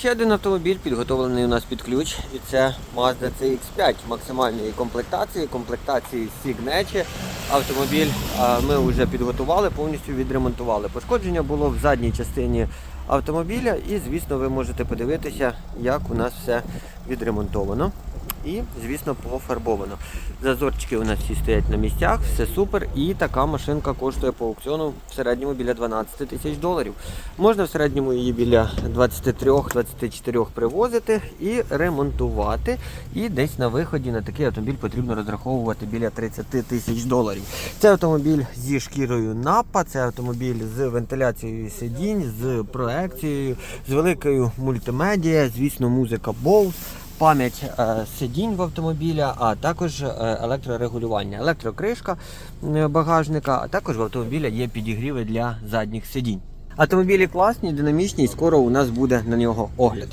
Ще один автомобіль підготовлений у нас під ключ, і це Mazda CX5 максимальної комплектації, комплектації Signature. Автомобіль ми вже підготували, повністю відремонтували. Пошкодження було в задній частині автомобіля, і звісно, ви можете подивитися, як у нас все відремонтовано. І, звісно, пофарбовано. Зазорчики у нас всі стоять на місцях, все супер. І така машинка коштує по аукціону в середньому біля 12 тисяч доларів. Можна в середньому її біля 23-24 привозити і ремонтувати. І десь на виході на такий автомобіль потрібно розраховувати біля 30 тисяч доларів. Це автомобіль зі шкірою напа, це автомобіль з вентиляцією сидінь, з проекцією, з великою мультимедіа, звісно, музика Bose пам'ять е, сидінь в автомобіля, а також е, електрорегулювання, електрокришка багажника, а також в автомобіля є підігріви для задніх сидінь. Автомобілі класні, динамічні, і скоро у нас буде на нього огляд.